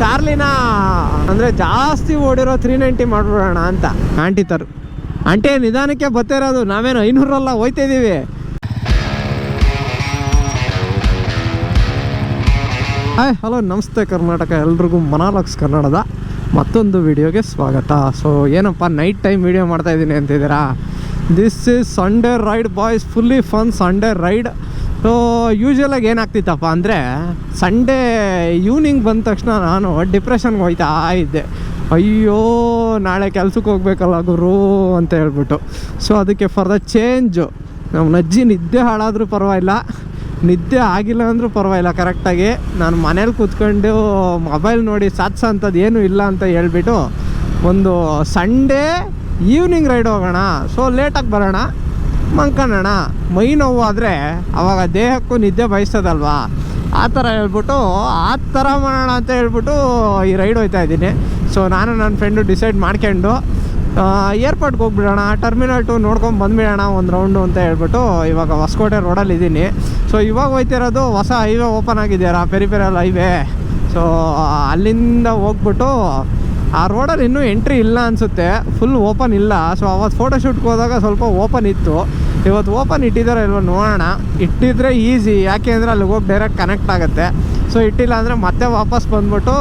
ಚಾರ್ಲಿನ, ಅಂದರೆ ಜಾಸ್ತಿ ಓಡಿರೋ three ninety ಮಾಡ್ಬಿಡೋಣ ಅಂತ ಆಂಟಿ ತರು ಆಂಟಿ ನಿಧಾನಕ್ಕೆ ಬತ್ತಿರೋದು ನಾವೇನು ಐನೂರಲ್ಲ ಹೋಯ್ತಿದೀವಿ ಹಾಯ್ ಹಲೋ ನಮಸ್ತೆ ಕರ್ನಾಟಕ, ಎಲ್ರಿಗೂ ಮನಾಲಕ್ಸ್ ಕನ್ನಡದ ಮತ್ತೊಂದು ವಿಡಿಯೋಗೆ ಸ್ವಾಗತ. ಸೊ ಏನಪ್ಪ ನೈಟ್ ಟೈಮ್ ವಿಡಿಯೋ ಮಾಡ್ತಾ ಇದ್ದೀನಿ ಅಂತಿದ್ದೀರಾ? This is Sunday ride boys fully fun Sunday ride so ಯೂಶ್ವಲಾಗಿ ಏನಾಗ್ತಿತ್ತಪ್ಪ ಅಂದರೆ ಸಂಡೇ ಈವ್ನಿಂಗ್ ಬಂದ ತಕ್ಷಣ ನಾನು ಡಿಪ್ರೆಷನ್ಗೆ ಹೋಯ್ತಾ ಇದ್ದೆ. ಅಯ್ಯೋ, ನಾಳೆ ಕೆಲ್ಸಕ್ಕೆ ಹೋಗ್ಬೇಕಲ್ಲ ಗುರು ಅಂತ ಹೇಳ್ಬಿಟ್ಟು. ಸೊ ಅದಕ್ಕೆ ಫಾರ್ ದ ಚೇಂಜು ನಮ್ಮ ನಜ್ಜಿ ನಿದ್ದೆ ಹಾಳಾದರೂ ಪರವಾಗಿಲ್ಲ. ನಿದ್ದೆ ಆಗಿಲ್ಲ ಅಂದರೂ ಪರವಾಗಿಲ್ಲ ಕರೆಕ್ಟಾಗಿ ನಾನು ಮನೇಲಿ ಕೂತ್ಕೊಂಡು ಮೊಬೈಲ್ ನೋಡಿ ಸಾತ್ಸ ಅಂಥದ್ದು ಏನೂ ಇಲ್ಲ ಅಂತ ಹೇಳ್ಬಿಟ್ಟು ಒಂದು ಸಂಡೇ ಈವ್ನಿಂಗ್ ರೈಡ್ ಹೋಗೋಣ. ಸೊ ಲೇಟಾಗಿ ಬರೋಣ. ಮಂಕಣೋಣ ಮೈ ನೋವು ಆದರೆ ಅವಾಗ ದೇಹಕ್ಕೂ ನಿದ್ದೆ ಬಯಸ್ತದಲ್ವಾ? ಆ ಥರ ಹೇಳ್ಬಿಟ್ಟು ಆ ಥರ ಮಾಡೋಣ ಅಂತ ಹೇಳ್ಬಿಟ್ಟು ಈ ರೈಡ್ ಹೋಯ್ತಾ ಇದ್ದೀನಿ. ಸೊ ನಾನು ನನ್ನ ಫ್ರೆಂಡು ಡಿಸೈಡ್ ಮಾಡ್ಕೊಂಡು ಏರ್ಪೋರ್ಟ್ಗೆ ಹೋಗ್ಬಿಡೋಣ ಟರ್ಮಿನಲ್ ಟು ನೋಡ್ಕೊಂಡು ಬಂದುಬಿಡೋಣ ಒಂದು ರೌಂಡು ಅಂತ ಹೇಳ್ಬಿಟ್ಟು ಇವಾಗ ಹೊಸಕೋಟೆ ರೋಡಲ್ಲಿ ಇದ್ದೀನಿ. ಸೊ ಇವಾಗ ಹೋಯ್ತಿರೋದು ಹೊಸ ಹೈವೇ ಓಪನ್ ಆಗಿದೆಯಲ್ಲ ಪೆರಿಪೆರಲ್ ಹೈವೇ ಸೊ ಅಲ್ಲಿಂದ ಹೋಗ್ಬಿಟ್ಟು ಆ ರೋಡಲ್ಲಿ ಇನ್ನೂ ಎಂಟ್ರಿ ಇಲ್ಲ ಅನಿಸುತ್ತೆ ಫುಲ್ ಓಪನ್ ಇಲ್ಲ. ಸೊ ಅವತ್ತು ಫೋಟೋಶೂಟ್ಗೆ ಹೋದಾಗ ಸ್ವಲ್ಪ ಓಪನ್ ಇತ್ತು. ಇವತ್ತು ಓಪನ್ ಇಟ್ಟಿದ್ದಾರೆ ಇಲ್ವ ನೋಡೋಣ. ಇಟ್ಟಿದ್ರೆ ಈಸಿ ಯಾಕೆ ಅಂದರೆ ಅಲ್ಲಿಗೆ ಹೋಗಿ ಡೈರೆಕ್ಟ್ ಕನೆಕ್ಟ್ ಆಗುತ್ತೆ. ಸೊ ಇಟ್ಟಿಲ್ಲ ಅಂದರೆ ಮತ್ತೆ ವಾಪಸ್ ಬಂದ್ಬಿಟ್ಟು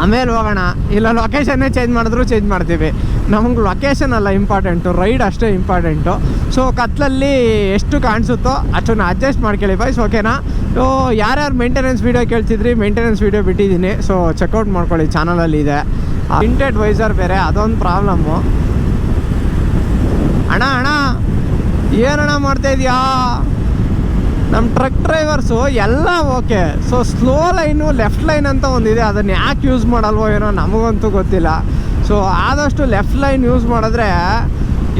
ಆಮೇಲೆ ಹೋಗೋಣ. ಇಲ್ಲ ಲೊಕೇಶನ್ನೇ ಚೇಂಜ್ ಮಾಡಿದ್ರು ಚೇಂಜ್ ಮಾಡ್ತೀವಿ. ನಮಗೆ ಲೊಕೇಶನ್ ಅಲ್ಲ ಇಂಪಾರ್ಟೆಂಟು ರೈಡ್ ಅಷ್ಟೇ ಇಂಪಾರ್ಟೆಂಟು ಸೊ ಕತ್ಲಲ್ಲಿ ಎಷ್ಟು ಕಾಣಿಸುತ್ತೋ ಅಷ್ಟನ್ನು ಅಡ್ಜಸ್ಟ್ ಮಾಡ್ಕೊಳ್ಳಿ ಬೈಸ್ ಓಕೆನಾ ಸೊ ಯಾರ್ಯಾರು ಮೇಂಟೆನೆನ್ಸ್ ವೀಡಿಯೋ ಕೇಳ್ತಿದ್ರಿ ಮೇಂಟೆನೆನ್ಸ್ ವೀಡಿಯೋ ಬಿಟ್ಟಿದ್ದೀನಿ. ಸೊ ಚೆಕ್ಔಟ್ ಮಾಡ್ಕೊಳ್ಳಿ ಚಾನಲಲ್ಲಿ ಇದೆ. ಇಂಟೆಡ್ ವೈಸರ್ ಬೇರೆ, ಅದೊಂದು ಪ್ರಾಬ್ಲಮ್ಮು ಅಣ್ಣ ಅಣ್ಣ, ಏನಣ್ಣ ಮಾಡ್ತಾ ಇದೆಯಾ? ನಮ್ಮ ಟ್ರಕ್ ಡ್ರೈವರ್ಸು ಎಲ್ಲ okay so slow line left line ಅಂತ ಒಂದಿದೆ ಅದನ್ನು ಯಾಕೆ ಯೂಸ್ ಮಾಡಲ್ವೋ ಏನೋ ನಮಗಂತೂ ಗೊತ್ತಿಲ್ಲ. ಸೊ ಆದಷ್ಟು ಲೆಫ್ಟ್ ಲೈನ್ ಯೂಸ್ ಮಾಡಿದ್ರೆ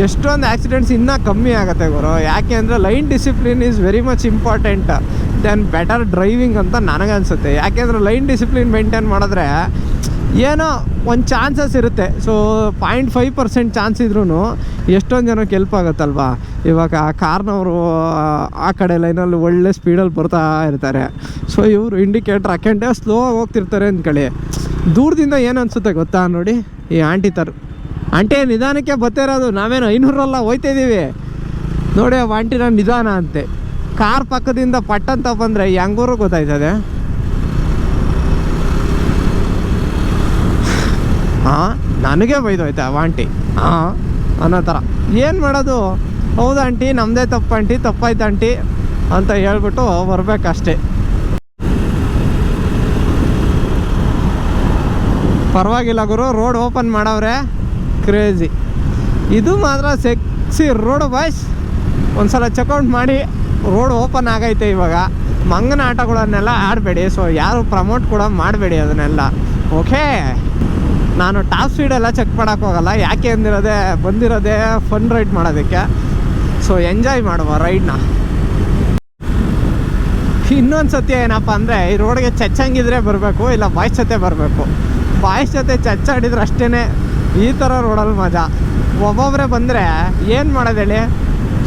ಎಷ್ಟೊಂದು ಆಕ್ಸಿಡೆಂಟ್ಸ್ ಇನ್ನೂ ಕಮ್ಮಿ ಆಗುತ್ತೆ ಗುರು. ಯಾಕೆ ಅಂದರೆ line discipline is very much important then better driving ಅಂತ ನನಗನ್ಸುತ್ತೆ. ಯಾಕೆಂದರೆ ಲೈನ್ ಡಿಸಿಪ್ಲಿನ್ ಮೇಂಟೈನ್ ಮಾಡಿದ್ರೆ ಏನೋ ಒಂದು ಚಾನ್ಸಸ್ ಇರುತ್ತೆ. So point five percent chance ಇದ್ರೂ ಎಷ್ಟೊಂದು ಜನಕ್ಕೆ ಹೆಲ್ಪ್ ಆಗುತ್ತಲ್ವಾ? ಇವಾಗ ಕಾರ್ನವರು, ಆ ಕಡೆ ಲೈನಲ್ಲಿ ಒಳ್ಳೆ ಸ್ಪೀಡಲ್ಲಿ ಬರ್ತಾ ಇರ್ತಾರೆ. ಸೊ ಇವರು ಇಂಡಿಕೇಟ್ರ್ ಹಾಕೊಂಡೆ ಸ್ಲೋ ಹೋಗ್ತಿರ್ತಾರೆ ಅಂದ್ಕೊಳ್ಳಿ. ದೂರದಿಂದ ಏನು ಅನಿಸುತ್ತೆ ಗೊತ್ತಾ ನೋಡಿ? ಈ ಆಂಟಿ ತರು ಆಂಟಿ ನಿಧಾನಕ್ಕೆ ಬರ್ತಿರೋದು ನಾವೇನು ಐನೂರಲ್ಲ ಹೋಯ್ತಿದ್ದೀವಿ ನೋಡಿ, ಆ ಆಂಟಿನ ನಿಧಾನ ಅಂತೆ. ಕಾರ್ ಪಕ್ಕದಿಂದ ಪಟ್ಟಂತ ಬಂದರೆ ಹೆಂಗೂರು ಗೊತ್ತಾಯ್ತದೆ? ನನಗೆ ಬೈದೋಯ್ತಾ ಆಂಟಿ? ಹಾಂ ಅನ್ನೋ ಥರ. ಏನು ಮಾಡೋದು? ಹೌದು ಆಂಟಿ ನಮ್ಮದೇ ತಪ್ಪು ಆಂಟಿ, ತಪ್ಪಾಯ್ತು ಆಂಟಿ ಅಂತ ಹೇಳ್ಬಿಟ್ಟು ಬರಬೇಕಷ್ಟೇ. ಪರವಾಗಿಲ್ಲ ಗುರು, ರೋಡ್ ಓಪನ್ ಮಾಡವ್ರೆ. ಕ್ರೇಜಿ ಇದು ಮಾತ್ರ ಸೆಕ್ಸಿ ರೋಡ್ ಬಾಯ್ಸ್ ಒಂದ್ಸಲ ಚೆಕ್ಔಟ್ ಮಾಡಿ, ರೋಡ್ ಓಪನ್ ಆಗೈತೆ ಇವಾಗ. ಮಂಗನ ಆಟಗಳನ್ನೆಲ್ಲ ಆಡಬೇಡಿ. ಸೊ ಯಾರು ಪ್ರಮೋಟ್ ಕೂಡ ಮಾಡಬೇಡಿ ಅದನ್ನೆಲ್ಲ. ಓಕೆ ನಾನು ಟಾಪ್ ಸ್ಪೀಡೆಲ್ಲ ಚೆಕ್ ಮಾಡೋಕೆ ಹೋಗಲ್ಲ. ಯಾಕೆ ಅಂದಿರೋದೆ, ಬಂದಿರೋದೆ ಫನ್ ರೈಡ್ ಮಾಡೋದಕ್ಕೆ. ಸೊ ಎಂಜಾಯ್ ಮಾಡುವ ರೈಡ್ನ ಇನ್ನೊಂದು ಸತಿ ಏನಪ್ಪ ಅಂದರೆ, ಈ ರೋಡ್ಗೆ ಚಚ್ಚಂಗಿದ್ರೆ ಬರಬೇಕು, ಇಲ್ಲ ಬಾಯ್ಸ್ ಜೊತೆ ಬರಬೇಕು. ಬಾಯ್ಸ್ ಜೊತೆ ಚಚ್ಚಾಡಿದ್ರೆ ಅಷ್ಟೇ ಈ ಥರ ರೋಡಲ್ಲಿ ಮಜಾ. ಒಬ್ಬೊಬ್ಬರೇ ಬಂದರೆ ಏನು ಮಾಡೋದು ಹೇಳಿ?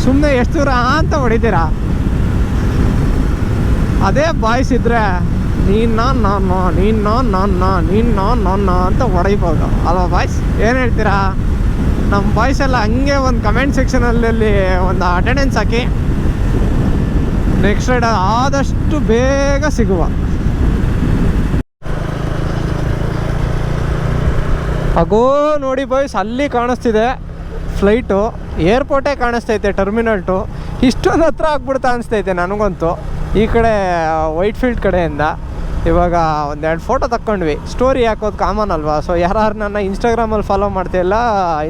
ಸುಮ್ಮನೆ ಎಷ್ಟು ದೂರ ಅಂತ ಹೊಡಿತೀರಾ? ಅದೇ ಬಾಯ್ಸ್ ಇದ್ದರೆ ನೀನು ನಾನು ನಾನು ನೀನು ನಾನು ನಾ ಅಂತ ಹೊಡಿಬೋದು. ಅಲ್ವಾ ಬಾಯ್ಸ್ ಏನು ಹೇಳ್ತೀರಾ? ನಮ್ಮ ಬಾಯ್ಸ್ ಎಲ್ಲ ಹಂಗೆ ಒಂದು ಕಮೆಂಟ್ ಸೆಕ್ಷನಲ್ಲಿ ಒಂದು ಅಟೆಂಡೆನ್ಸ್ ಹಾಕಿ. ನೆಕ್ಸ್ಟ್ ರೈಡ್ ಆದಷ್ಟು ಬೇಗ ಸಿಗುವ. ಅಗೋ ನೋಡಿ ಬಾಯ್ಸ್ ಅಲ್ಲಿ ಕಾಣಿಸ್ತಿದೆ ಫ್ಲೈಟು ಏರ್ಪೋರ್ಟೇ ಕಾಣಿಸ್ತೈತೆ ಟರ್ಮಿನಲ್ ಟು. ಇಷ್ಟೊಂದು ಹತ್ರ ಆಗ್ಬಿಡ್ತಾ ಅನಿಸ್ತೈತೆ, ನನಗಂತೂ. ಈ ಕಡೆ ವೈಟ್ ಫೀಲ್ಡ್ ಕಡೆಯಿಂದ ಇವಾಗ ಒಂದೆರಡು ಫೋಟೋ ತಕ್ಕೊಂಡ್ವಿ. ಸ್ಟೋರಿ ಹಾಕೋದು ಕಾಮನ್ ಅಲ್ವಾ? ಸೊ ಯಾರು ನನ್ನ ಇನ್ಸ್ಟಾಗ್ರಾಮಲ್ಲಿ ಫಾಲೋ ಮಾಡ್ತಿಲ್ಲ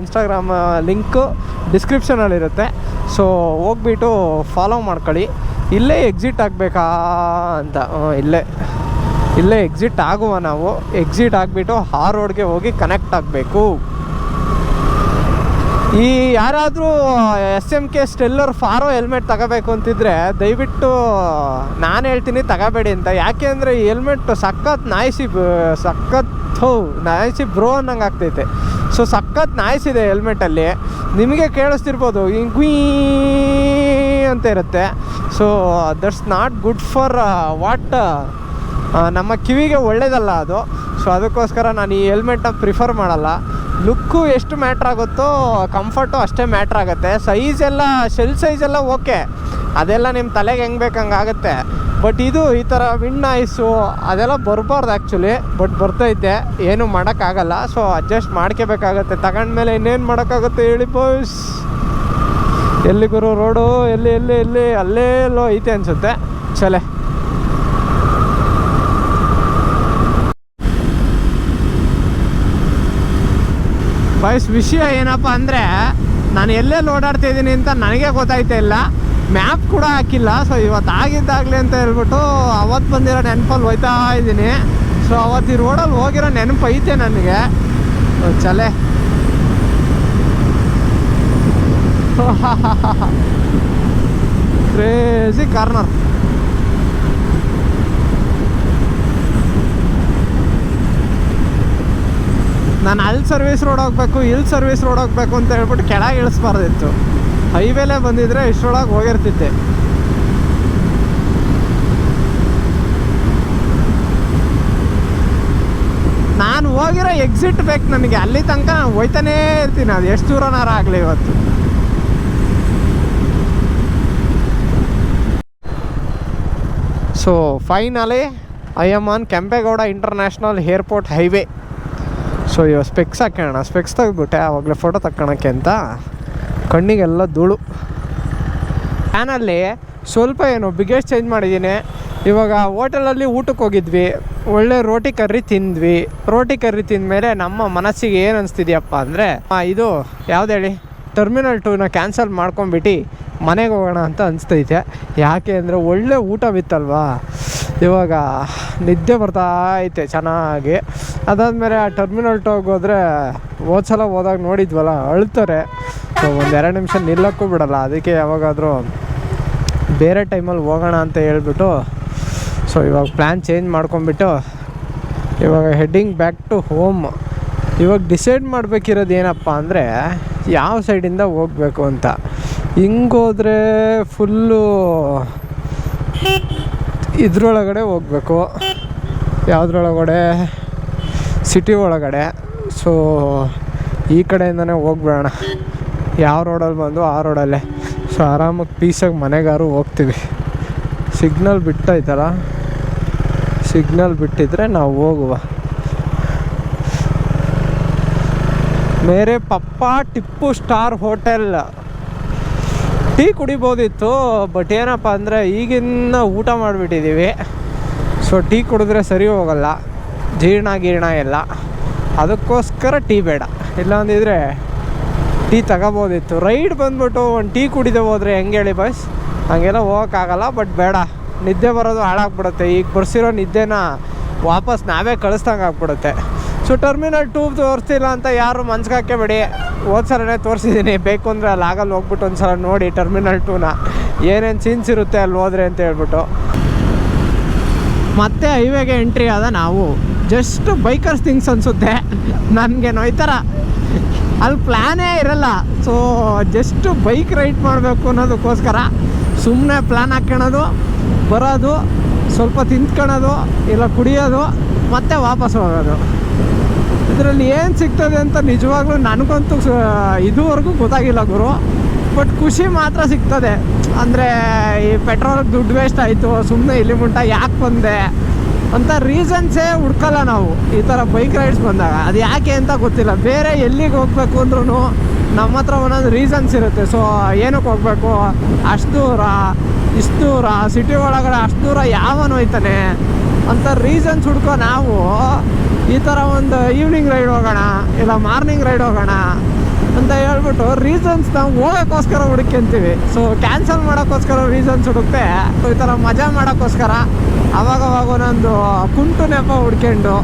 ಇನ್ಸ್ಟಾಗ್ರಾಮ್ ಲಿಂಕು ಡಿಸ್ಕ್ರಿಪ್ಷನಲ್ಲಿರುತ್ತೆ ಸೊ ಹೋಗ್ಬಿಟ್ಟು ಫಾಲೋ ಮಾಡ್ಕೊಳ್ಳಿ. ಇಲ್ಲೇ ಎಕ್ಸಿಟ್ ಆಗಬೇಕಾ ಅಂತ. ಇಲ್ಲೇ. ಇಲ್ಲೇ ಎಕ್ಸಿಟ್ ಆಗುವ ನಾವು. ಎಕ್ಸಿಟ್ ಆಗಿಬಿಟ್ಟು ಆ ರೋಡ್ಗೆ ಹೋಗಿ ಕನೆಕ್ಟ್ ಆಗಬೇಕು. ಈ ಯಾರಾದರೂ ಎಸ್ ಎಂ ಕೆ ಸ್ಟೆಲ್ಲರ್ ಫಾರೋ ಹೆಲ್ಮೆಟ್ ತಗೋಬೇಕು ಅಂತಿದ್ರೆ ದಯವಿಟ್ಟು, ನಾನು ಹೇಳ್ತೀನಿ ತಗೋಬೇಡಿ ಅಂತ. ಯಾಕೆ ಅಂದರೆ ಈ ಹೆಲ್ಮೆಟ್ ಸಖತ್ ನಾಯಿಸಿ ಸಖತ್ ಹೋ ನಾಯಿಸಿ ಬ್ರೋ ಅನ್ನಂಗೆ ಆಗ್ತೈತೆ. ಸೊ ಸಖತ್ ನಾಯಿಸಿದೆ ಹೆಲ್ಮೆಟಲ್ಲಿ ನಿಮಗೆ ಕೇಳಿಸ್ತಿರ್ಬೋದು ಗುಯ್ ಅಂತ ಇರುತ್ತೆ. So that's not good for what ನಮ್ಮ ಕಿವಿಗೆ ಒಳ್ಳೇದಲ್ಲ ಅದು. ಸೊ ಅದಕ್ಕೋಸ್ಕರ ನಾನು ಈ ಹೆಲ್ಮೆಟ್ನ ಪ್ರಿಫರ್ ಮಾಡಲ್ಲ. ಲುಕ್ಕು ಎಷ್ಟು ಮ್ಯಾಟ್ರ್ ಆಗುತ್ತೋ ಕಂಫರ್ಟು ಅಷ್ಟೇ ಮ್ಯಾಟ್ರ್ ಆಗುತ್ತೆ. ಸೈಜ್ ಎಲ್ಲ ಶೆಲ್ ಸೈಜ್ ಎಲ್ಲ ಓಕೆ. ಅದೆಲ್ಲ ನಿಮ್ಮ ತಲೆಗೆ ಹೆಂಗೆ ಬೇಕು ಹಂಗೆ ಆಗುತ್ತೆ. ಬಟ್ ಇದು ಈ ಥರ ವಿಂಡ್ ನಾಯ್ಸು ಅದೆಲ್ಲ ಬರಬಾರ್ದು ಆ್ಯಕ್ಚುಲಿ ಬಟ್ ಬರ್ತೈತೆ ಏನು ಮಾಡೋಕ್ಕಾಗಲ್ಲ. ಸೊ ಅಡ್ಜಸ್ಟ್ ಮಾಡ್ಕೋಬೇಕಾಗತ್ತೆ. ತಗೊಂಡ್ಮೇಲೆ ಇನ್ನೇನು ಮಾಡೋಕ್ಕಾಗುತ್ತೆ ಹೇಳಿ ಬಾಯ್ಸ್ ಎಲ್ಲಿ ಗುರು ರೋಡು? ಎಲ್ಲಿ ಎಲ್ಲಿ ಎಲ್ಲಿ? ಅಲ್ಲೇ ಎಲ್ಲೋ ಐತೆ ಅನಿಸುತ್ತೆ. ಚಲೆ. ಬಾಯ್ಸ್ ವಿಷಯ ಏನಪ್ಪ ಅಂದರೆ ನಾನು ಎಲ್ಲೆಲ್ಲಿ ಓಡಾಡ್ತಾ ಇದ್ದೀನಿ ಅಂತ ನನಗೆ ಗೊತ್ತಾಯ್ತಾ ಇಲ್ಲ. ಮ್ಯಾಪ್ ಕೂಡ ಹಾಕಿಲ್ಲ. ಸೊ ಇವತ್ತು ಆಗಿದ್ದಾಗಲಿ ಅಂತ ಹೇಳ್ಬಿಟ್ಟು ಅವತ್ತು ಬಂದಿರೋ ನೆನಪಲ್ಲಿ ಹೋಯ್ತಾ ಇದ್ದೀನಿ. ಸೊ ಅವತ್ತು ಈ ರೋಡಲ್ಲಿ ಹೋಗಿರೋ ನೆನಪು ಐತೆ ನನಗೆ. ಚಲೆ. ಕ್ರೇಜಿ ಕಾರ್ನರ್ ನಾನು ಅಲ್ಲಿ ಸರ್ವಿಸ್ ರೋಡ್ ಹೋಗ್ಬೇಕು, ಇಲ್ಲಿ ಸರ್ವಿಸ್ ರೋಡ್ ಹೋಗ್ಬೇಕು ಅಂತ ಹೇಳ್ಬಿಟ್ಟು ಕೆಳಗೆ ಇಳಿಸ್ಬಾರ್ದಿತ್ತು. ಹೈವೇಲೇ ಬಂದಿದ್ರೆ ಇಷ್ಟರೊಳಗೆ ಹೋಗಿರ್ತಿದ್ದೆ. ನಾನು ಹೋಗಿರೋ ಎಕ್ಸಿಟ್ ಬೇಕು ನನಗೆ ಅಲ್ಲಿ ತನಕ ಹೋಯ್ತಾನೇ ಇರ್ತೀನಿ, ಅದು ಎಷ್ಟು ದೂರನಾರ ಆಗಲಿ ಇವತ್ತು. So finally I am on Kempegowda international airport highway so ಇವಾಗ ಸ್ಪೆಕ್ಸ್ ಹಾಕೋಣ. ಸ್ಪೆಕ್ಸ್ ತೆಗೆದ್ಬಿಟ್ಟೆ. ಆವಾಗಲೇ ಫೋಟೋ ತಕ್ಕೊಳಕ್ಕೆ ಅಂತ. ಕಣ್ಣಿಗೆಲ್ಲ ಧೂಳು. ಫ್ಯಾನಲ್ಲಿ ಸ್ವಲ್ಪ ಏನು ಬಿಗ್ಗೆಸ್ಟ್ ಚೇಂಜ್ ಮಾಡಿದ್ದೀನಿ. ಇವಾಗ ಹೋಟೆಲಲ್ಲಿ ಊಟಕ್ಕೆ ಹೋಗಿದ್ವಿ. ಒಳ್ಳೆ ರೋಟಿ ಕರ್ರಿ ತಿಂದ್ವಿ. ರೋಟಿ ಕರ್ರಿ ತಿಂದಮೇಲೆ ನಮ್ಮ ಮನಸ್ಸಿಗೆ ಏನು ಅನಿಸ್ತಿದ್ಯಪ್ಪ ಅಂದರೆ ಇದು ಯಾವ್ದು ಹೇಳಿ? ಟರ್ಮಿನಲ್ ಟೂನ ಕ್ಯಾನ್ಸಲ್ ಮಾಡ್ಕೊಂಬಿಟ್ಟು ಮನೆಗೆ ಹೋಗೋಣ ಅಂತ ಅನಿಸ್ತೈತೆ. ಯಾಕೆ ಅಂದರೆ ಒಳ್ಳೆ ಊಟ ಬಿತ್ತಲ್ವಾ ಇವಾಗ ನಿದ್ದೆ ಬರ್ತಾ ಐತೆ ಚೆನ್ನಾಗಿ. ಅದಾದಮೇಲೆ ಆ ಟರ್ಮಿನಲ್ ಟೋಗೆ ಹೋದರೆ ಹೋದ್ಸಲ ಹೋದಾಗ ನೋಡಿದ್ವಲ್ಲ, ಅಳ್ತಾರೆ. ಸೊ ಎರಡು ನಿಮಿಷ ನಿಲ್ಲಕ್ಕೂ ಬಿಡಲ್ಲ. ಅದಕ್ಕೆ ಯಾವಾಗಾದರೂ ಬೇರೆ ಟೈಮಲ್ಲಿ ಹೋಗೋಣ ಅಂತ ಹೇಳ್ಬಿಟ್ಟು, ಸೊ ಇವಾಗ ಪ್ಲ್ಯಾನ್ ಚೇಂಜ್ ಮಾಡ್ಕೊಂಬಿಟ್ಟು ಇವಾಗ ಹೆಡ್ಡಿಂಗ್ ಬ್ಯಾಕ್ ಟು ಹೋಮ್ ಇವಾಗ ಡಿಸೈಡ್ ಮಾಡಬೇಕಿರೋದು ಏನಪ್ಪ ಅಂದರೆ, ಯಾವ ಸೈಡಿಂದ ಹೋಗಬೇಕು ಅಂತ. ಹಿಂಗೋದ್ರೆ ಫುಲ್ಲು ಇದ್ರೊಳಗಡೆ ಹೋಗಬೇಕು. ಯಾವುದ್ರೊಳಗಡೆ? ಸಿಟಿ ಒಳಗಡೆ. ಸೊ ಈ ಕಡೆಯಿಂದನೇ ಹೋಗ್ಬೇಡ ಯಾವ ರೋಡಲ್ಲಿ ಬಂದು ಆ ರೋಡಲ್ಲೇ ಸೊ ಆರಾಮಾಗಿ ಪೀಸಾಗಿ ಮನೆಗಾರು ಹೋಗ್ತೀವಿ. ಸಿಗ್ನಲ್ ಬಿಟ್ಟೈತಲ್ಲ ಸಿಗ್ನಲ್ ಬಿಟ್ಟಿದ್ರೆ ನಾವು ಹೋಗುವ. ಮೇರೆ ಪಪ್ಪ ಟಿಪ್ಪು ಸ್ಟಾರ್ ಹೋಟೆಲ್. ಟೀ ಕುಡಿಬೋದಿತ್ತು ಬಟ್ ಏನಪ್ಪ ಅಂದರೆ ಈಗಿನ ಊಟ ಮಾಡಿಬಿಟ್ಟಿದ್ದೀವಿ ಸೊ ಟೀ ಕುಡಿದ್ರೆ ಸರಿ ಹೋಗಲ್ಲ. ಜೀರ್ಣ ಗೀರ್ಣ ಎಲ್ಲ ಅದಕ್ಕೋಸ್ಕರ ಟೀ ಬೇಡ. ಇಲ್ಲಾಂದಿದ್ರೆ ಟೀ ತಗೋಬೋದಿತ್ತು. ರೈಡ್ ಬಂದ್ಬಿಟ್ಟು ಒಂದು ಟೀ ಕುಡಿದೆ ಹೋದ್ರೆ ಹೆಂಗೆ ಹೇಳಿ ಬಸ್ ಹಂಗೆಲ್ಲ ಹೋಗೋಕ್ಕಾಗಲ್ಲ ಬಟ್ ಬೇಡ. ನಿದ್ದೆ ಬರೋದು ಹಾಳಾಗ್ಬಿಡುತ್ತೆ. ಈಗ ಬರ್ಸಿರೋ ನಿದ್ದೆನ ವಾಪಸ್ ನಾವೇ ಕಳಿಸ್ದಂಗೆ ಆಗ್ಬಿಡುತ್ತೆ ಸೊ ಟರ್ಮಿನಲ್ ಟೂ ತೋರಿಸ್ತಿಲ್ಲ ಅಂತ ಯಾರು ಮನ್ಸಿಗೆ ಹಾಕಬೇಡಿ ಹೋದ ತೋರಿಸಿದ್ದೀನಿ. ಬೇಕು ಅಂದರೆ ಅಲ್ಲಿ ಆಗಲ್ಲಿ ಹೋಗ್ಬಿಟ್ಟು ಒಂದು ಸಲ ನೋಡಿ ಟರ್ಮಿನಲ್ ಟೂನ ಏನೇನು ಸೀನ್ಸ್ ಇರುತ್ತೆ ಅಲ್ಲಿ ಹೋದ್ರೆ ಅಂತ ಹೇಳ್ಬಿಟ್ಟು. ಮತ್ತೆ ಹೈವೇಗೆ ಎಂಟ್ರಿ ಆದ ನಾವು. ಜಸ್ಟ್ ಬೈಕರ್ಸ್ ಥಿಂಗ್ಸ್ ಅನಿಸುತ್ತೆ. ನನಗೆ ನೋಯ್ತಾರ ಅಲ್ಲಿ ಪ್ಲ್ಯಾನೇ ಇರಲ್ಲ. ಸೊ ಜಸ್ಟ್ ಬೈಕ್ ರೈಡ್ ಮಾಡಬೇಕು ಅನ್ನೋದಕ್ಕೋಸ್ಕರ ಸುಮ್ಮನೆ ಪ್ಲ್ಯಾನ್ ಹಾಕ್ಕೊಳೋದು, ಬರೋದು, ಸ್ವಲ್ಪ ತಿಂದ್ಕೊಳೋದು, ಇಲ್ಲ ಕುಡಿಯೋದು, ಮತ್ತೆ ವಾಪಸ್ ಹೋಗೋದು. ಇದರಲ್ಲಿ ಏನು ಸಿಗ್ತದೆ ಅಂತ ನಿಜವಾಗ್ಲೂ ನನಗಂತೂ ಇದುವರೆಗೂ ಗೊತ್ತಾಗಿಲ್ಲ ಗುರು. ಬಟ್ ಖುಷಿ ಮಾತ್ರ ಸಿಗ್ತದೆ. ಅಂದರೆ ಈ ಪೆಟ್ರೋಲ್ಗೆ ದುಡ್ಡು ವೇಸ್ಟ್ ಆಯಿತು ಸುಮ್ಮನೆ ಇಲ್ಲಿ ಮುಂಟ ಯಾಕೆ ಬಂದೆ ಅಂತ ರೀಸನ್ಸೇ ಹುಡ್ಕಲ್ಲ ನಾವು. ಈ ಥರ ಬೈಕ್ ರೈಡ್ಸ್ ಬಂದಾಗ. ಅದು ಯಾಕೆ ಅಂತ ಗೊತ್ತಿಲ್ಲ. ಬೇರೆ ಎಲ್ಲಿಗೆ ಹೋಗ್ಬೇಕು ಅಂದ್ರೂ ನಮ್ಮ ಹತ್ರ ಒಂದೊಂದು ರೀಸನ್ಸ್ ಇರುತ್ತೆ. ಸೊ ಏನಕ್ಕೆ ಹೋಗ್ಬೇಕು? ಅಷ್ಟು ದೂರ, ಇಷ್ಟು ದೂರ ಸಿಟಿ ಒಳಗಡೆ ಅಷ್ಟು ದೂರ ಯಾವನು ಹೋಯ್ತಾನೆ ಅಂತ ರೀಸನ್ಸ್ ಹುಡ್ಕೋ ನಾವು. ಈ ಥರ ಒಂದು ಈವ್ನಿಂಗ್ ರೈಡ್ ಹೋಗೋಣ, ಇಲ್ಲ ಮಾರ್ನಿಂಗ್ ರೈಡ್ ಹೋಗೋಣ ಅಂತ ಹೇಳ್ಬಿಟ್ಟು ರೀಸನ್ಸ್ ನಾವು ಹೋಗೋಕ್ಕೋಸ್ಕರ ಹುಡುಕ್ಯಂತೀವಿ ಸೊ ಕ್ಯಾನ್ಸಲ್ ಮಾಡೋಕ್ಕೋಸ್ಕರ ರೀಸನ್ಸ್ ಹುಡುಕ್ತೆ ಈ ಥರ ಮಜಾ ಮಾಡೋಕ್ಕೋಸ್ಕರ ಅವಾಗವಾಗ ಒಂದೊಂದು ಕುಂಟು ನೆಪ ಹುಡ್ಕೊಂಡು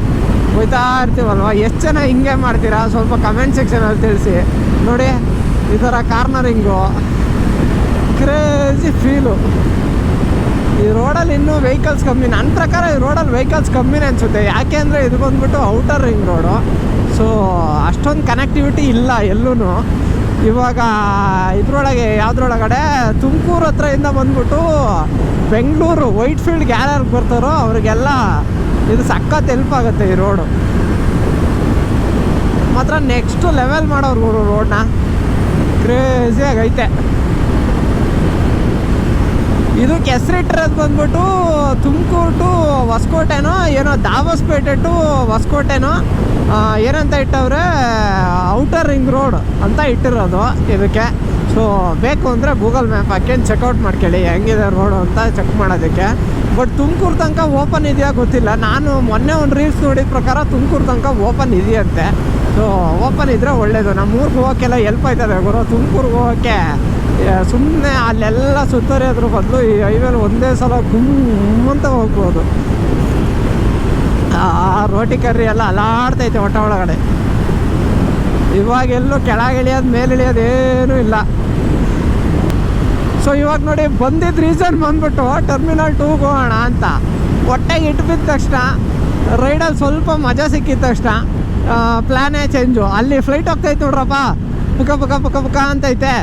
ಹೋಯ್ತಾ ಇರ್ತೀವಲ್ವ? ಎಷ್ಟು ಜನ ಹಿಂಗೆ ಮಾಡ್ತೀರಾ? ಸ್ವಲ್ಪ ಕಮೆಂಟ್ ಸೆಕ್ಷನಲ್ಲಿ ತಿಳಿಸಿ. ನೋಡಿ, ಈ ಥರ ಕಾರ್ನರಿಂಗು ಕ್ರೇಜಿ ಫೀಲು ಈ ರೋಡಲ್ಲಿ ಇನ್ನೂ ವೆಹಿಕಲ್ಸ್ ಕಮ್ಮಿ. ನನ್ನ ಪ್ರಕಾರ ಈ ರೋಡಲ್ಲಿ ವೆಹಿಕಲ್ಸ್ ಕಮ್ಮಿನೇ ಅನಿಸುತ್ತೆ. ಯಾಕೆ ಅಂದರೆ ಇದು ಬಂದ್ಬಿಟ್ಟು ಔಟರ್ ರಿಂಗ್ ರೋಡು ಸೊ ಅಷ್ಟೊಂದು ಕನೆಕ್ಟಿವಿಟಿ ಇಲ್ಲ ಎಲ್ಲೂ ಇವಾಗ ಇದ್ರೊಳಗೆ, ಯಾವುದ್ರೊಳಗಡೆ ತುಮಕೂರು ಹತ್ರದಿಂದ ಬಂದ್ಬಿಟ್ಟು ಬೆಂಗಳೂರು ವೈಟ್ ಫೀಲ್ಡ್ಗೆ ಯಾರ್ಯಾರು ಬರ್ತಾರೋ, ಅವರಿಗೆಲ್ಲ ಇದು ಸಖತ್ ಹೆಲ್ಪ್ ಆಗುತ್ತೆ ಈ ರೋಡು ಮಾತ್ರ ನೆಕ್ಸ್ಟು ಲೆವೆಲ್ ಮಾಡೋರು ರೋಡ್ನ ಕ್ರೇಜಿಯಾಗಿ ಐತೆ ಇದು ಕೆಸರಿಟ್ಟಿರೋದು ಬಂದ್ಬಿಟ್ಟು ತುಮಕೂರು ಟು ಹೊಸಕೋಟೆನೋ, ಏನೋ ದಾಬಸ್ಪೇಟೆ ಟು ಹೊಸಕೋಟೆನೋ ಏನಂತ ಇಟ್ಟವ್ರೆ, ಔಟರ್ ರಿಂಗ್ ರೋಡ್ ಅಂತ ಇಟ್ಟಿರೋದು ಇದಕ್ಕೆ. ಸೊ ಬೇಕು ಅಂದರೆ ಗೂಗಲ್ ಮ್ಯಾಪ್ ಹಾಕೇನು ಚೆಕ್ಔಟ್ ಮಾಡ್ಕೊಳ್ಳಿ, ಹೆಂಗಿದೆ ರೋಡು ಅಂತ ಚೆಕ್ ಮಾಡೋದಕ್ಕೆ. ಬಟ್ ತುಮಕೂರು ತನಕ ಓಪನ್ ಇದೆಯಾ ಗೊತ್ತಿಲ್ಲ. ನಾನು ಮೊನ್ನೆ ಒಂದು ರೀಲ್ಸ್ ನೋಡಿದ ಪ್ರಕಾರ ತುಮಕೂರು ತನಕ ಓಪನ್ ಇದೆಯಂತೆ. ಸೊ ಓಪನ್ ಇದ್ದರೆ ಒಳ್ಳೆಯದು ನಮ್ಮ ಊರಿಗೆ ಹೋಗೋಕ್ಕೆಲ್ಲ ಎಲ್ಪ್ ಆಯ್ತದೆ ಗುರು. ತುಮಕೂರಿಗೆ ಹೋಗೋಕ್ಕೆ ಸುಮ್ಮನೆ ಅಲ್ಲೆಲ್ಲ ಸುತ್ತರಿಯೋದ್ರ ಬದಲು ಈ ಹೈವೇಲಿ ಒಂದೇ ಸಲ ಗುಮ್ ಅಂತ ಹೋಗ್ಬೋದು. ಆ ರೋಟಿ ಕರ್ರಿ ಎಲ್ಲ ಅಲಾಡ್ತೈತೆ ಹೊಟ್ಟ ಒಳಗಡೆ. ಇವಾಗ ಎಲ್ಲೂ ಕೆಳಗೆ ಇಳಿಯೋದು ಮೇಲೆ ಇಳಿಯೋದು ಏನೂ ಇಲ್ಲ. ಸೊ ಇವಾಗ ನೋಡಿ ಬಂದಿದ್ದ ರೀಸನ್ ಬಂದ್ಬಿಟ್ಟು ಟರ್ಮಿನಲ್ ಟೂಗೆ ಹೋಗೋಣ ಅಂತ. ಹೊಟ್ಟೆಗೆ ಇಟ್ಟು ಬಿದ್ದ ತಕ್ಷಣ ರೈಡಲ್ಲಿ ಸ್ವಲ್ಪ ಮಜಾ ಸಿಕ್ಕಿದ ತಕ್ಷಣ ಪ್ಲ್ಯಾನೇ ಚೇಂಜು ಅಲ್ಲಿ ಫ್ಲೈಟ್ ಹೋಗ್ತೈತೆ ನೋಡ್ರಪ್ಪ. ಪುಕ ಪುಕ ಪುಕ ಪುಕ ಅಂತೈತೆ.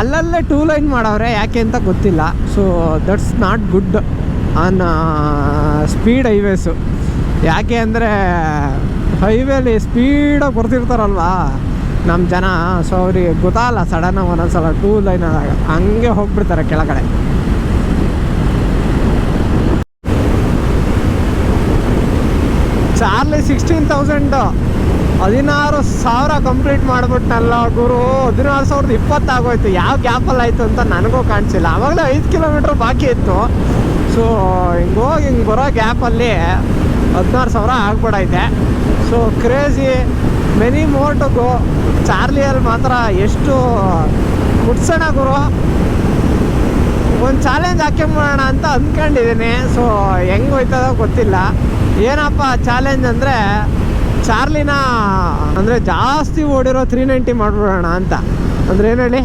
ಅಲ್ಲಲ್ಲೇ ಟೂ ಲೈನ್ ಮಾಡವ್ರೆ, ಯಾಕೆ ಅಂತ ಗೊತ್ತಿಲ್ಲ. So that's not good on speed highways ಯಾಕೆ ಅಂದರೆ ಹೈವೇಲಿ ಸ್ಪೀಡಾಗಿ ಬರ್ತಿರ್ತಾರಲ್ವಾ ನಮ್ಮ ಜನ. ಸೊ ಅವ್ರಿಗೆ ಗೊತ್ತಾಗಲ್ಲ ಸಡನ್ನಾಗಿ ಒಂದೊಂದ್ಸಲ ಟೂ ಲೈನ್ ಆದಾಗ. ಹಂಗೆ ಹೋಗ್ಬಿಡ್ತಾರೆ ಕೆಳಗಡೆ. ಚಾರ್ಲಿ ಸಿಕ್ಸ್ಟೀನ್ ತೌಸಂಡು ಹದಿನಾರು ಸಾವಿರ ಕಂಪ್ಲೀಟ್ ಮಾಡಿಬಿಟ್ನಲ್ಲ ಗುರು. ಹದಿನಾರು ಸಾವಿರದ ಇಪ್ಪತ್ತಾಗೋಯ್ತು ಯಾವ ಗ್ಯಾಪಲ್ಲಿ ಆಯಿತು ಅಂತ ನನಗೂ ಕಾಣಿಸಿಲ್ಲ. ಆವಾಗಲೇ ಐದು ಕಿಲೋಮೀಟ್ರ್ ಬಾಕಿ ಇತ್ತು. ಸೊ ಹಿಂಗೆ ಹೋಗಿ ಹಿಂಗೆ ಬರೋ ಗ್ಯಾಪಲ್ಲಿ ಹದಿನಾರು ಸಾವಿರ ಆಗ್ಬಿಡೈತೆ. So crazy many more to go ಚಾರ್ಲಿಯಲ್ಲಿ ಮಾತ್ರ ಎಷ್ಟು ಮುಟ್ಸೋಣ ಗುರು. ಒಂದು ಚಾಲೆಂಜ್ ಹಾಕ್ಕೊಂಬೋಣ ಅಂತ ಅಂದ್ಕೊಂಡಿದ್ದೀನಿ ಸೊ ಹೆಂಗೆ ಹೋಯ್ತದೋ ಗೊತ್ತಿಲ್ಲ. ಏನಪ್ಪ ಚಾಲೆಂಜ್ ಅಂದರೆ ಚಾರ್ಲಿನ, ಅಂದರೆ ಜಾಸ್ತಿ ಓಡಿರೋ ತ್ರೀ ನೈಂಟಿ ಮಾಡಿಬಿಡೋಣ ಅಂತ. ಅಂದರೆ ಏನು ಹೇಳಿ,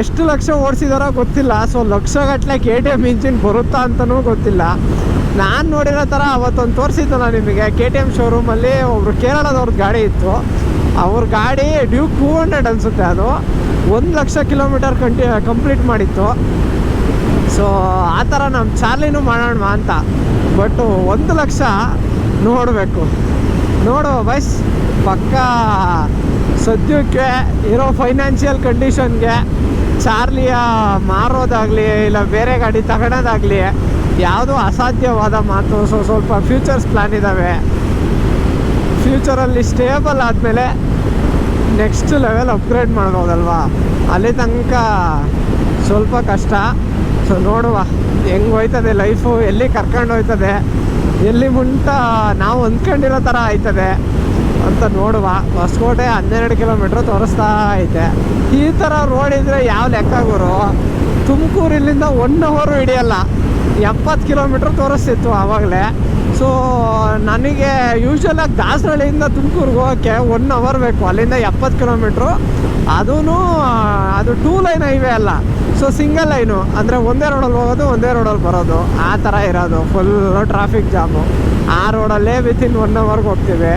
ಎಷ್ಟು ಲಕ್ಷ ಓಡಿಸಿದಾರೋ ಗೊತ್ತಿಲ್ಲ. ಸೊ ಲಕ್ಷಗಟ್ಟಲೆ ಕೆ ಟಿ ಎಂ ಇಂಜಿನ್ ಬರುತ್ತಾ ಅಂತಲೂ ಗೊತ್ತಿಲ್ಲ. ನಾನು ನೋಡಿರೋ ಥರ ಅವತ್ತೊಂದು ನಾನು ನಿಮಗೆ ಕೆ ಟಿ ಎಂ ಶೋರೂಮಲ್ಲಿ ಒಬ್ಬರು ಕೇರಳದವ್ರದ್ದು ಗಾಡಿ ಇತ್ತು. ಅವ್ರ ಗಾಡಿ ಡ್ಯೂ ಟೂ ಹಂಡ್ರೆಡ್ ಅನಿಸುತ್ತೆ ಅದು. ಒಂದು ಲಕ್ಷ ಕಿಲೋಮೀಟರ್ ಕಂಟಿ ಕಂಪ್ಲೀಟ್ ಮಾಡಿತ್ತು. ಸೊ ಆ ಥರ ನಮ್ಮ ಚಾರ್ಲಿನೂ ಮಾಡೋಣ ಅಂತ. ಬಟ್ ಒಂದು ಲಕ್ಷ ನೋಡಬೇಕು. ನೋಡು ಬಸ್, ಪಕ್ಕ ಸದ್ಯಕ್ಕೆ ಇರೋ ಫೈನಾನ್ಷಿಯಲ್ ಕಂಡೀಷನ್ಗೆ ಚಾರ್ಲಿಯ ಮಾರೋದಾಗಲಿ ಇಲ್ಲ ಬೇರೆ ಗಾಡಿ ತಗೊಳೋದಾಗಲಿ ಯಾವುದೂ ಅಸಾಧ್ಯವಾದ ಮಾತು. ಸೊ ಸ್ವಲ್ಪ ಫ್ಯೂಚರ್ಸ್ ಪ್ಲ್ಯಾನ್ ಇದ್ದಾವೆ ಫ್ಯೂಚರಲ್ಲಿ ಸ್ಟೇಬಲ್ ಆದಮೇಲೆ ನೆಕ್ಸ್ಟ್ ಲೆವೆಲ್ ಅಪ್ಗ್ರೇಡ್ ಮಾಡ್ಬೋದಲ್ವಾ? ಅಲ್ಲಿ ತನಕ ಸ್ವಲ್ಪ ಕಷ್ಟ. ಸೊ ನೋಡುವ. ಹೆಂಗೆ ಹೋಯ್ತದೆ ಲೈಫು ಎಲ್ಲಿ ಕರ್ಕೊಂಡು ಹೋಯ್ತದೆ? ಎಲ್ಲಿ ಮುಂಟ? ನಾವು ಅಂದ್ಕೊಂಡಿರೋ ಥರ ಆಯ್ತದೆ ಅಂತ ನೋಡುವ. ಹೊಸಕೋಟೆ ಹನ್ನೆರಡು ಕಿಲೋಮೀಟ್ರ್ ತೋರಿಸ್ತಾ ಐತೆ. ಈ ಥರ ರೋಡ್ ಇದ್ದರೆ ಯಾವ ಲೆಕ್ಕ ಗುರು? ತುಮಕೂರು ಇಲ್ಲಿಂದ ಒನ್ ಅವರು ಹಿಡಿಯಲ್ಲ. ಎಪ್ಪತ್ತು ಕಿಲೋಮೀಟ್ರ್ ತೋರಿಸ್ತಿತ್ತು ಆವಾಗಲೇ. ಸೊ ನನಗೆ ಯೂಶ್ವಲಾಗಿ ದಾಸರಳ್ಳಿಯಿಂದ ತುಮಕೂರಿಗೆ ಹೋಗೋಕ್ಕೆ ಒನ್ ಅವರ್ ಬೇಕು. ಅಲ್ಲಿಂದ ಎಪ್ಪತ್ತು ಕಿಲೋಮೀಟ್ರು ಅದೂ ಅದು ಟೂ ಲೈನ್ ಹೈವೇ ಅಲ್ಲ. ಸೊ ಸಿಂಗಲ್ ಲೈನು ಅಂದರೆ ಒಂದೇ ರೋಡಲ್ಲಿ ಹೋಗೋದು, ಒಂದೇ ರೋಡಲ್ಲಿ ಬರೋದು. ಆ ಥರ ಇರೋದು. ಫುಲ್ಲು ಟ್ರಾಫಿಕ್ ಜಾಮು ಆ ರೋಡಲ್ಲೇ ವಿತಿನ್ ಒನ್ ಅವರ್ಗೆ ಹೋಗ್ತೀವಿ.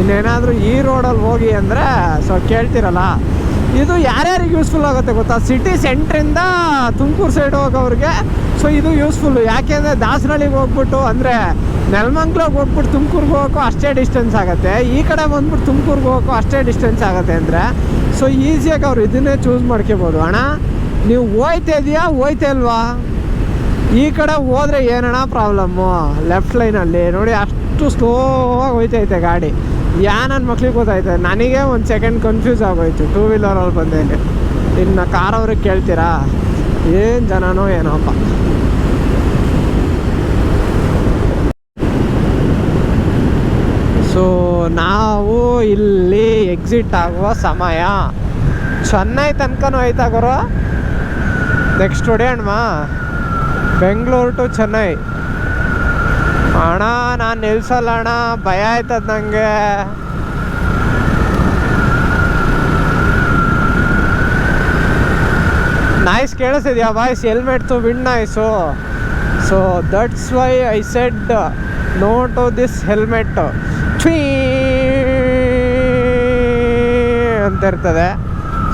ಇನ್ನೇನಾದರೂ ಈ ರೋಡಲ್ಲಿ ಹೋಗಿ ಅಂದರೆ ಸೊ ಕೇಳ್ತಿರಲ್ಲ. ಇದು ಯಾರ್ಯಾರಿಗೆ ಯೂಸ್ಫುಲ್ ಆಗುತ್ತೆ ಗೊತ್ತಾ? ಸಿಟಿ ಸೆಂಟ್ರಿಂದ ತುಮಕೂರು ಸೈಡ್ ಹೋಗೋರಿಗೆ ಸೊ ಇದು ಯೂಸ್ಫುಲ್ಲು ಯಾಕೆಂದರೆ ದಾಸರಳ್ಳಿಗೆ ಹೋಗ್ಬಿಟ್ಟು ಅಂದರೆ ನೆಲಮಂಗ್ಲಿಗೆ ಹೋಗ್ಬಿಟ್ಟು ತುಮಕೂರ್ಗೆ ಹೋಗೋಕ್ಕೂ ಅಷ್ಟೇ ಡಿಸ್ಟೆನ್ಸ್ ಆಗುತ್ತೆ. ಈ ಕಡೆ ಬಂದ್ಬಿಟ್ಟು ತುಮಕೂರ್ಗೆ ಹೋಗೋಕ್ಕೂ ಅಷ್ಟೇ ಡಿಸ್ಟೆನ್ಸ್ ಆಗುತ್ತೆ ಅಂದರೆ ಸೊ ಈಸಿಯಾಗಿ ಅವ್ರು ಇದನ್ನೇ ಚೂಸ್ ಮಾಡ್ಕೋಬೋದು. ಅಣ್ಣ, ನೀವು ಹೋಯ್ತಾ ಇದೆಯಾ, ಹೋಯ್ತಾ ಇಲ್ವಾ? ಈ ಕಡೆ ಹೋದರೆ ಏನಣ್ಣ ಪ್ರಾಬ್ಲಮ್ಮು ಲೆಫ್ಟ್ ಲೈನಲ್ಲಿ ನೋಡಿ, ಅಷ್ಟು ಸ್ಲೋ ಆಗಿ ಹೋಯ್ತೈತೆ ಗಾಡಿ. ಯಾ ನನ್ನ ಮಕ್ಳಿಗೆ ಗೊತ್ತಾಯ್ತದೆ ನನಗೆ ಒಂದು ಸೆಕೆಂಡ್ ಕನ್ಫ್ಯೂಸ್ ಆಗೋಯ್ತು. ಟೂ ವೀಲರಲ್ಲಿ ಬಂದೇನೆ. ಇನ್ನು ಕಾರವ್ರಿಗೆ ಕೇಳ್ತೀರಾ? ಏನು ಜನನೋ ಏನೋಪ್ಪ. ಸೊ ನಾವು ಇಲ್ಲಿ ಎಕ್ಸಿಟ್ ಆಗುವ ಸಮಯ. ಚೆನ್ನೈ ತನಕನೂ ಐತಾ ಗುರು? ನೆಕ್ಸ್ಟ್ ಹೊಡೆಯೋಣ ಬೆಂಗಳೂರು ಟು ಚೆನ್ನೈ. ಅಣ್ಣ, ನಾನು ನಿಲ್ಸಲ್ಲ ಅಣ್ಣ. ಭಯ ಆಯ್ತದ ನನಗೆ ನಾಯ್ಸ್ ಕೇಳಿಸಿದ್ಯಾ voice ಹೆಲ್ಮೆಟ್ದು wind noise so that's why I said no to this helmet ಛೀ ಅಂತ ಇರ್ತದೆ.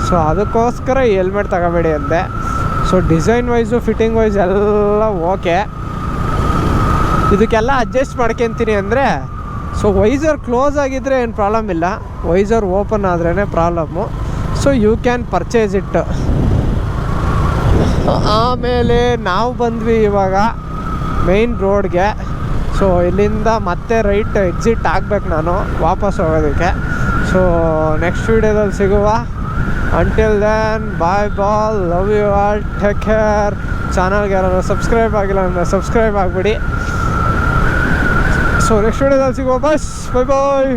ಸೊ ಅದಕ್ಕೋಸ್ಕರ ಹೆಲ್ಮೆಟ್ ತಗೋಬೇಡಿ ಅಂತೆ so design wise fitting wise ಎಲ್ಲ ಓಕೆ ಇದಕ್ಕೆಲ್ಲ ಅಡ್ಜಸ್ಟ್ ಮಾಡ್ಕೊತೀನಿ ಅಂದರೆ ಸೊ ವೈಸರ್ ಕ್ಲೋಸ್ ಆಗಿದ್ದರೆ ಏನು ಪ್ರಾಬ್ಲಮ್ ಇಲ್ಲ. ವೈಸರ್ ಓಪನ್ ಆದ್ರೇ problem so you can purchase it ಆಮೇಲೆ ನಾವು ಬಂದ್ವಿ ಇವಾಗ ಮೇನ್ ರೋಡ್ಗೆ ಸೊ ಇಲ್ಲಿಂದ ಮತ್ತೆ ರೈಟ್ ಎಕ್ಸಿಟ್ ಆಗ್ಬೇಕು ನಾನು, ವಾಪಸ್ ಹೋಗೋದಕ್ಕೆ. ಸೊ ನೆಕ್ಸ್ಟ್ ವೀಡಿಯೋದಲ್ಲಿ ಸಿಗುವ. Until then bye ball love you all take care ಚಾನಲ್ಗೆ ಯಾರು ಸಬ್ಸ್ಕ್ರೈಬ್ ಆಗಿಲ್ಲ ಅಂದರೆ ಸಬ್ಸ್ಕ್ರೈಬ್ ಆಗಿಬಿಡಿ. ಸೊ ನೆಕ್ಸ್ಟ್ ವೀಡಿಯೋದಲ್ಲಿ ಸಿಗುವ ಬಸ್ ಬೈ ಬಾಯ್